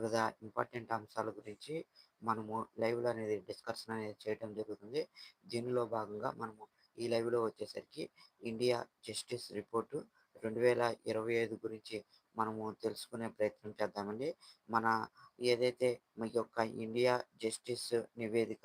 వివిధ ఇంపార్టెంట్ అంశాల గురించి మనము లైవ్‌లో అనేది డిస్కషన్ అనేది చేయటం జరుగుతుంది. దీనిలో భాగంగా మనము ఈ లైవ్‌లో వచ్చేసరికి ఇండియా జస్టిస్ రిపోర్టు 2025 గురించి మనము తెలుసుకునే ప్రయత్నం చేద్దామండి. మన ఏదైతే మీ యొక్క ఇండియా జస్టిస్ నివేదిక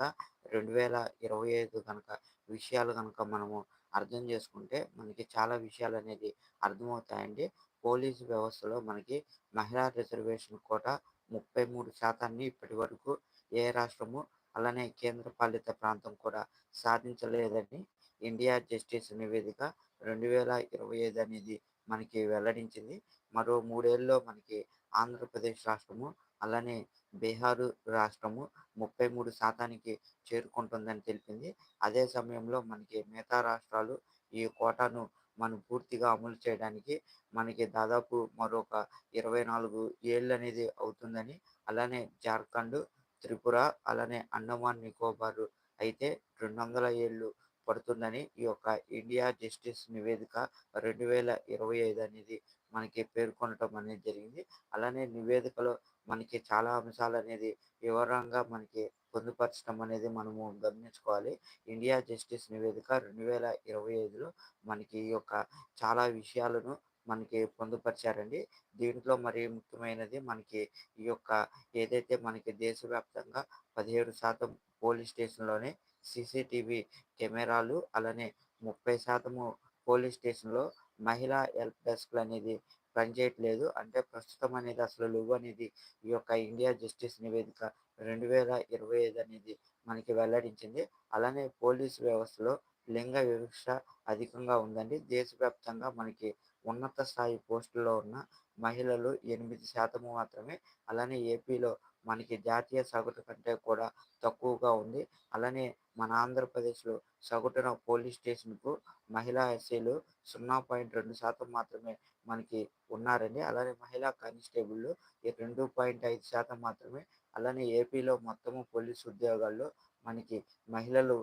రెండు వేల ఇరవై ఐదు కనుక విషయాలు కనుక మనము అర్థం చేసుకుంటే మనకి చాలా విషయాలు అనేది అర్థమవుతాయండి. పోలీసు వ్యవస్థలో మనకి మహిళా రిజర్వేషన్ కోట 33% ఇప్పటివరకు ఏ రాష్ట్రము అలానే కేంద్ర పాలిత ప్రాంతం కూడా సాధించలేదని ఇండియా జస్టిస్ నివేదిక 2025 అనేది మనకి వెల్లడించింది. మరో మూడేళ్ళలో మనకి ఆంధ్రప్రదేశ్ రాష్ట్రము, అలానే బీహారు రాష్ట్రము ముప్పై మూడు శాతానికి చేరుకుంటుందని తెలిపింది. అదే సమయంలో మనకి మిగతా రాష్ట్రాలు ఈ కోటాను మనం పూర్తిగా అమలు చేయడానికి మనకి దాదాపు మరొక 24 ఏళ్ళనేది అవుతుందని, అలానే జార్ఖండ్, త్రిపుర, అలానే అండమాన్ నికోబార్ అయితే 200 ఏళ్ళు పడుతుందని ఈ యొక్క ఇండియా జస్టిస్ నివేదిక 2025 అనేది మనకి పేర్కొనటం అనేది జరిగింది. అలానే నివేదికలో మనకి చాలా అంశాలు అనేది వివరంగా మనకి పొందుపరచడం అనేది మనము గమనించుకోవాలి. ఇండియా జస్టిస్ నివేదిక 2025లో మనకి ఈ యొక్క చాలా విషయాలను మనకి పొందుపరిచారండి. దీంట్లో మరి ముఖ్యమైనది మనకి ఈ యొక్క ఏదైతే మనకి దేశవ్యాప్తంగా 17% పోలీస్ స్టేషన్‌లోనే సీసీటీవీ కెమెరాలు అలానే 30% పోలీస్ స్టేషన్‌లో మహిళా హెల్ప్ డెస్క్‌లనేది పనిచేయట్లేదు. అంటే ప్రస్తుతం అనేది అసలు లెవ్వనేది ఈ యొక్క ఇండియా జస్టిస్ నివేదిక 2025 అనేది మనకి వెల్లడించింది. అలానే పోలీసు వ్యవస్థలో లింగ వివక్ష అధికంగా ఉందండి. దేశవ్యాప్తంగా మనకి ఉన్నత స్థాయి పోస్టుల్లో ఉన్న మహిళలు ఎనిమిది శాతము మాత్రమే. అలానే ఏపీలో మనకి జాతీయ సగటు కంటే కూడా తక్కువగా ఉంది. అలానే మన ఆంధ్రప్రదేశ్‌లో సగటున పోలీస్ స్టేషన్‌కు మహిళా ఎస్ఐలు 0.2% మాత్రమే మనకి ఉన్నారండి. అలానే మహిళా కానిస్టేబుల్లు 2.5% మాత్రమే. అలానే ఏపీలో మొత్తము పోలీస్ ఉద్యోగాల్లో మనకి మహిళలు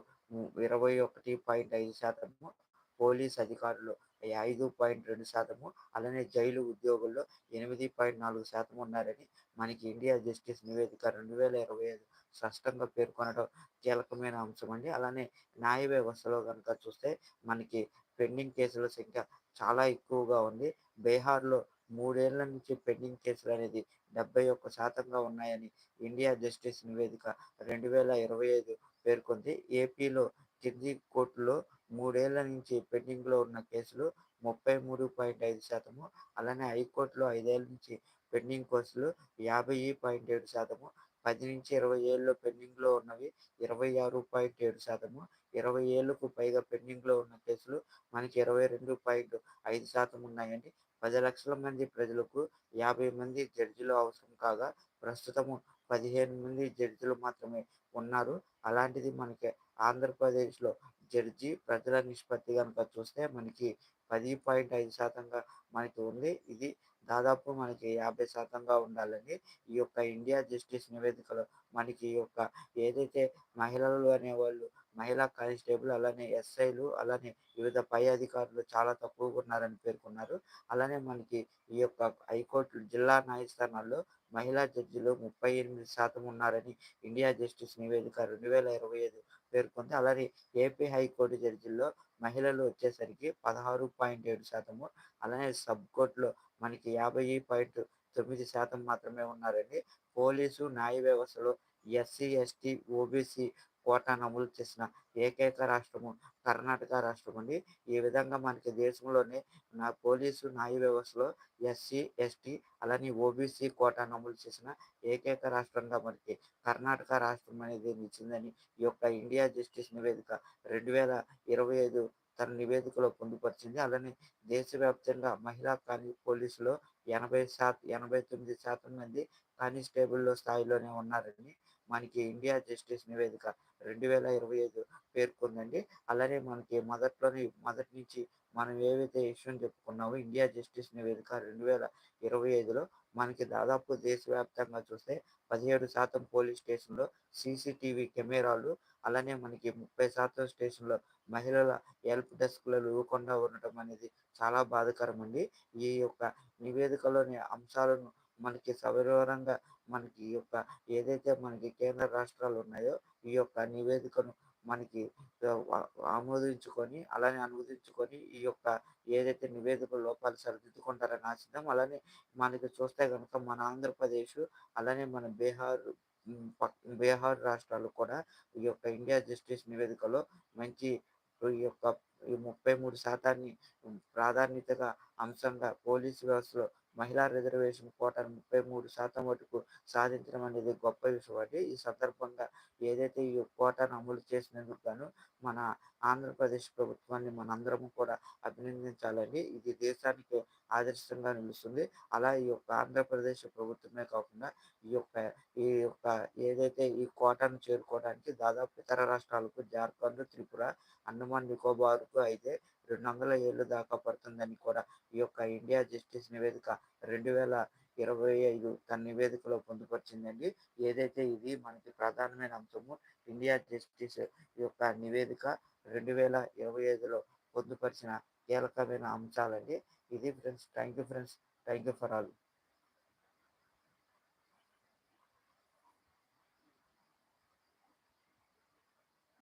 21.5%, పోలీస్ అధికారులు 5.2%, అలానే జైలు ఉద్యోగుల్లో 8.4% ఉన్నారని మనకి ఇండియా జస్టిస్ నివేదిక 2025 స్పష్టంగా పేర్కొనడం కీలకమైన అంశం అండి అలానే న్యాయ వ్యవస్థలో కనుక చూస్తే మనకి పెండింగ్ కేసుల సంఖ్య చాలా ఎక్కువగా ఉంది. బీహార్‌లో మూడేళ్ళ నుంచి పెండింగ్ కేసులు అనేది డెబ్బై ఒక్క శాతంగా ఉన్నాయని ఇండియా జస్టిస్ నివేదిక 2025 పేర్కొంది. ఏపీలో కింది కోర్టులో మూడేళ్ళ నుంచి పెండింగ్‌లో ఉన్న కేసులు 33.5%, అలానే హైకోర్టులో ఐదేళ్ళ నుంచి పెండింగ్ కేసులు 50.7%, 10-20 ఏళ్ళు పెండింగ్‌లో ఉన్నవి 26.7%, 20 ఏళ్ళకు పైగా పెండింగ్‌లో ఉన్న కేసులు మనకి 22.5% ఉన్నాయండి. పది లక్షల మంది ప్రజలకు 50 మంది జడ్జిలు అవసరం కాగా ప్రస్తుతము 15 మంది జడ్జిలు మాత్రమే ఉన్నారు. అలాంటిది మనకి ఆంధ్రప్రదేశ్‌లో జడ్జి ప్రజల నిష్పత్తి కనుక చూస్తే మనకి పది పాయింట్ ఐదు శాతంగా మనకి ఉంది. ఇది దాదాపు మనకి యాభై శాతంగా ఉండాలని ఈ యొక్క ఇండియా జస్టిస్ నివేదికలో మనకి ఈ యొక్క ఏదైతే మహిళలు అనేవాళ్ళు మహిళా కానిస్టేబుల్, అలానే ఎస్ఐలు, అలానే వివిధ పై అధికారులు చాలా తక్కువగా ఉన్నారని పేర్కొన్నారు. అలానే మనకి ఈ యొక్క హైకోర్టు జిల్లా న్యాయస్థానాల్లో మహిళా జడ్జిలు 38% ఉన్నారని ఇండియా జస్టిస్ నివేదిక 2025 పేర్కొంది. అలానే ఏపీ హైకోర్టు జడ్జిల్లో మహిళలు వచ్చేసరికి 16.7%, అలానే సబ్ కోర్టులో మనకి 50.9% మాత్రమే ఉన్నారండి. పోలీసు, న్యాయ వ్యవస్థలో ఎస్సీ, ఎస్టీ, ఓబీసీ కోటాను అమలు చేసిన ఏకైక రాష్ట్రము కర్ణాటక రాష్ట్రం అండి ఈ విధంగా మనకి దేశంలోనే నా పోలీసు, న్యాయ వ్యవస్థలో ఎస్సీ, ఎస్టీ, అలానే ఓబీసీ కోటాను అమలు చేసిన ఏకైక రాష్ట్రంగా మనకి కర్ణాటక రాష్ట్రం అనేది నిలిచిందని ఈ యొక్క ఇండియా జస్టిస్ నివేదిక 2025 తన నివేదికలో పొందుపరిచింది. అలానే దేశవ్యాప్తంగా మహిళా కాని పోలీసులో 80% 89% మంది కానిస్టేబుల్ స్థాయిలోనే ఉన్నారని మనకి ఇండియా జస్టిస్ నివేదిక 2025 పేర్కొందండి. అలానే మనకి మొదట్లోనే మొదటి నుంచి మనం ఏవైతే విషయం చెప్పుకున్నామో ఇండియా జస్టిస్ నివేదిక 2025లో మనకి దాదాపు దేశవ్యాప్తంగా చూస్తే 17% పోలీస్ స్టేషన్‌లో సీసీటీవీ కెమెరాలు, అలానే మనకి 30% స్టేషన్‌లో మహిళల హెల్ప్ డెస్క్‌లు ఇవ్వకుండా ఉండటం అనేది చాలా బాధాకరమండి. ఈ యొక్క నివేదికలోని అంశాలను మనకి సవివరంగా మనకి ఈ యొక్క ఏదైతే మనకి కేంద్ర రాష్ట్రాలు ఉన్నాయో ఈ యొక్క నివేదికను మనకి ఆమోదించుకొని అలానే అనువదించుకొని ఈ యొక్క ఏదైతే నివేదిక లోపాలు సరిదిద్దుకుంటారని ఆశిద్దాం అలానే మనకి చూస్తే కనుక మన ఆంధ్రప్రదేశ్ అలానే మన బీహార్ బీహార్ రాష్ట్రాలు కూడా ఈ యొక్క ఇండియా జస్టిస్ నివేదికలో మంచి ఈ యొక్క ఈ ముప్పై మూడు శాతాన్ని ప్రాధాన్యతగా అంశంగా పోలీసు వ్యవస్థలో మహిళా రిజర్వేషన్ కోటాను ముప్పై మూడు శాతం వరకు సాధించడం అనేది గొప్ప విషయం అండి. ఈ సందర్భంగా ఏదైతే ఈ కోటాను అమలు చేసినందుకు గాను మన ఆంధ్రప్రదేశ్ ప్రభుత్వాన్ని మనందరము కూడా అభినందించాలండి. ఇది దేశానికి ఆదర్శంగా నిలుస్తుంది. అలా ఈ యొక్క ఆంధ్రప్రదేశ్ ప్రభుత్వమే కాకుండా ఈ యొక్క ఈ యొక్క ఏదైతే ఈ కోటాను చేరుకోవడానికి దాదాపు ఇతర రాష్ట్రాలకు జార్ఖండ్ త్రిపుర అండమాన్ నికోబార్కు అయితే రెండు వందల ఏళ్ళు దాకా పడుతుందని కూడా ఈ యొక్క ఇండియా జస్టిస్ నివేదిక రెండు వేల ఇరవై ఐదు తన నివేదికలో పొందుపరిచిందండి. ఏదైతే ఇది మనకి ప్రధానమైన అంశము ఇండియా జస్టిస్ యొక్క నివేదిక రెండు వేల ఇరవై ఐదులో పొందుపరిచిన కీలకమైన అంశాలండి. ఇది friends thank you friends. Thank you for all.